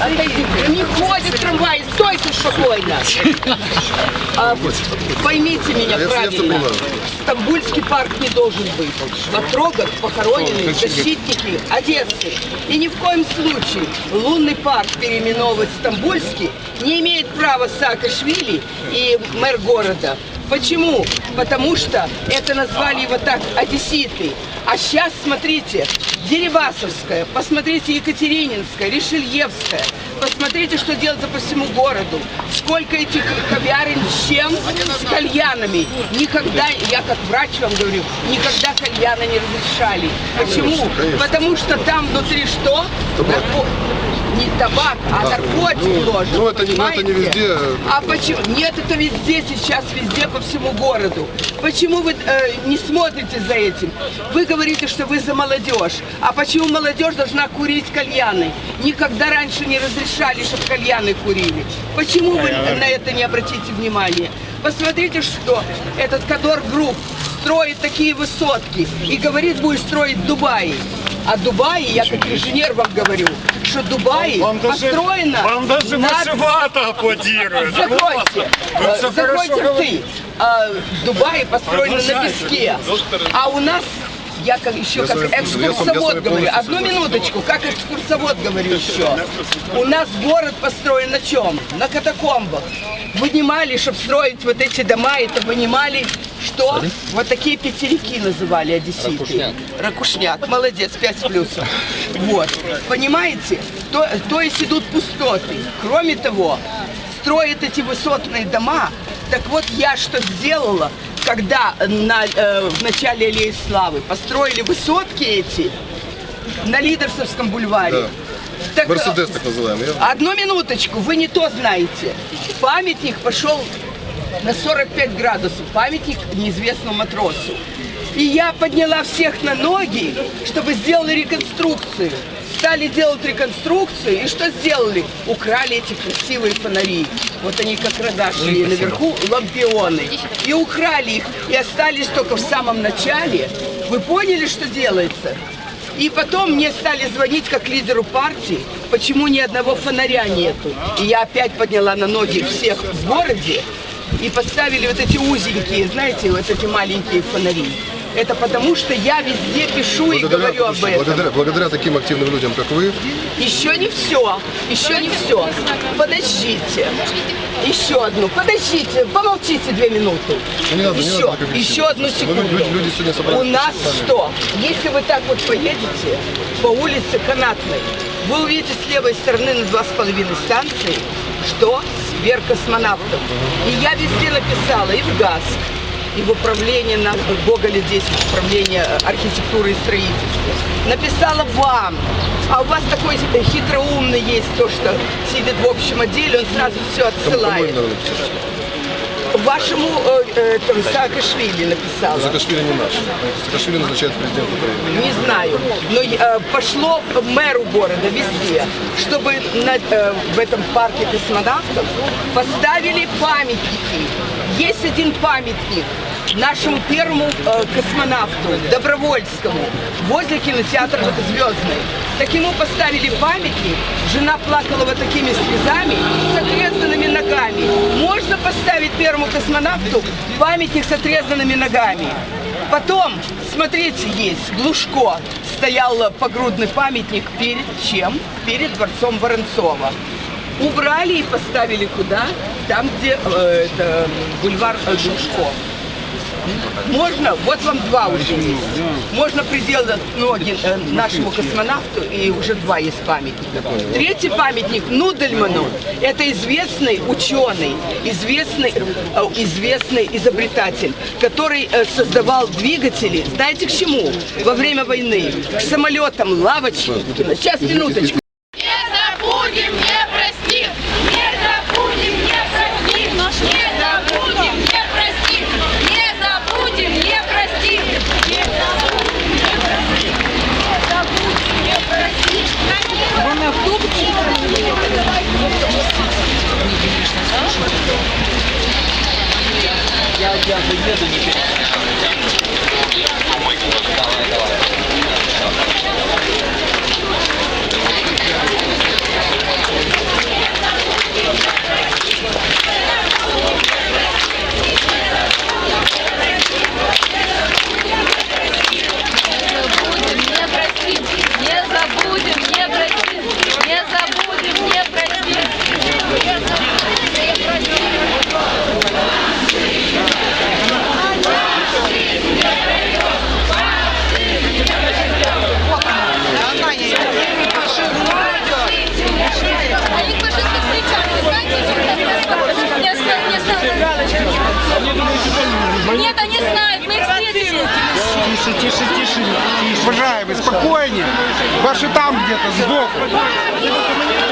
Отойдите. Не ходит трамвай, стойте спокойно. А, поймите меня всё правильно. Стамбульский парк не должен быть. Потрогать похоронены защитники Одессы. И ни в коем случае лунный парк переименовывать в Стамбульский не имеет права Саакашвили и мэр города. Почему? Потому что это назвали его так одесситы. А сейчас, смотрите, Дерибасовская, посмотрите Екатерининская, Решельевская, посмотрите, что делается по всему городу. Сколько этих кавярен, с чем? С кальянами. Никогда, я как врач вам говорю, никогда кальяна не разрешали. Почему? Потому что там внутри что? Табак. Не табак, а А, наркотик ну, ложат. ну, это не- ну, это не везде. А почему? Нет, это везде сейчас, везде по всему городу. Почему вы э, не смотрите за этим? Вы говорите, что вы за молодежь. А почему молодежь должна курить кальяны? Никогда раньше не разрешали, чтобы кальяны курили. Почему вы на это не обратите внимание? Посмотрите, что этот Кадор Групп строит такие высотки и говорит, будет строить в А Дубае, я как инженер вам говорю, что Дубае Вам даже, построено вам даже на вышивата аплодирует. Закройте. Всё Закройте говорите. А, В Дубае построено на песке. А у нас я как, еще как экскурсовод говорю. Одну минуточку, как экскурсовод говорю еще. У нас город построен на чем? На катакомбах. Вынимали, чтобы строить вот эти дома, это вынимали, что? Вот такие пятерики называли одесситы. Ракушняк. Ракушняк. Молодец, 5 плюсов. Вот. Понимаете? То, то есть идут пустоты. Кроме того, строят эти высотные дома. Так вот, я что сделала, когда на, э, в начале Аллеи Славы построили высотки эти на Лидерсовском бульваре. Да. Так, э, Мерседес так называемый. Одну минуточку, вы не то знаете. Памятник пошел на 45 градусов, памятник неизвестному матросу. И я подняла всех на ноги, чтобы сделали реконструкцию. Стали делать реконструкцию, и что сделали? Украли эти красивые фонари. Вот они как родашли наверху, лампионы. И украли их, и остались только в самом начале. Вы поняли, что делается? И потом мне стали звонить как лидеру партии, почему ни одного фонаря нету. И я опять подняла на ноги всех в городе и поставили вот эти узенькие, знаете, вот эти маленькие фонари. Это потому, что я везде пишу и говорю об этом. благодаря, благодаря таким активным людям, как вы, Еще не все, еще не все. Подождите. Еще одну. Подождите, помолчите две минуты. Ну, не надо, не еще, надо так агрессивно. еще одну Ну, секунду. люди- люди сегодня собрались У нас с нами. что? Если вы так вот поедете по улице Канатной, вы увидите с левой стороны на два с половиной станции, что сквер космонавтов. И я везде написала, и в ГАС, и в управление на Гоголя 10, управление э, архитектуры и строительства. Написала вам. А у вас такой хитроумный есть то, что сидит в общем отделе, он сразу все отсылает. Вашему э, э, там, Саакашвили написала. Саакашвили не наш. Саакашвили назначает президент Украины. Не знаю, но э, пошло мэру города везде, чтобы на, э, в этом парке космонавтов поставили памятники. Есть один памятник нашему первому э, космонавту, Добровольскому, возле кинотеатра «Звездный». Так ему поставили памятник, жена плакала вот такими слезами, с отрезанными ногами. Можно поставить первому космонавту памятник с отрезанными ногами. Потом, смотрите, есть Глушко. Стоял погрудный памятник перед чем? Перед дворцом Воронцова. Убрали и поставили куда? Там, где э, это, бульвар э, Глушко. Можно, вот вам два уже есть. Можно приделать ноги э, нашему космонавту, и уже два есть памятника. Третий памятник Нудельману. Это известный ученый, известный, э, известный изобретатель, который э, создавал двигатели, знаете к чему? Во время войны. К самолетам, лавочки. Сейчас, минуточку. Не забудем, не простим, не забудем, не простим, не забудем, не простим, не забудем, не простим, не забудем, не простим, не забудем, не простим. Вона в Я, я заеду, не Тише, тишины. Уважаемые, спокойнее. Ваши там где-то сдохли.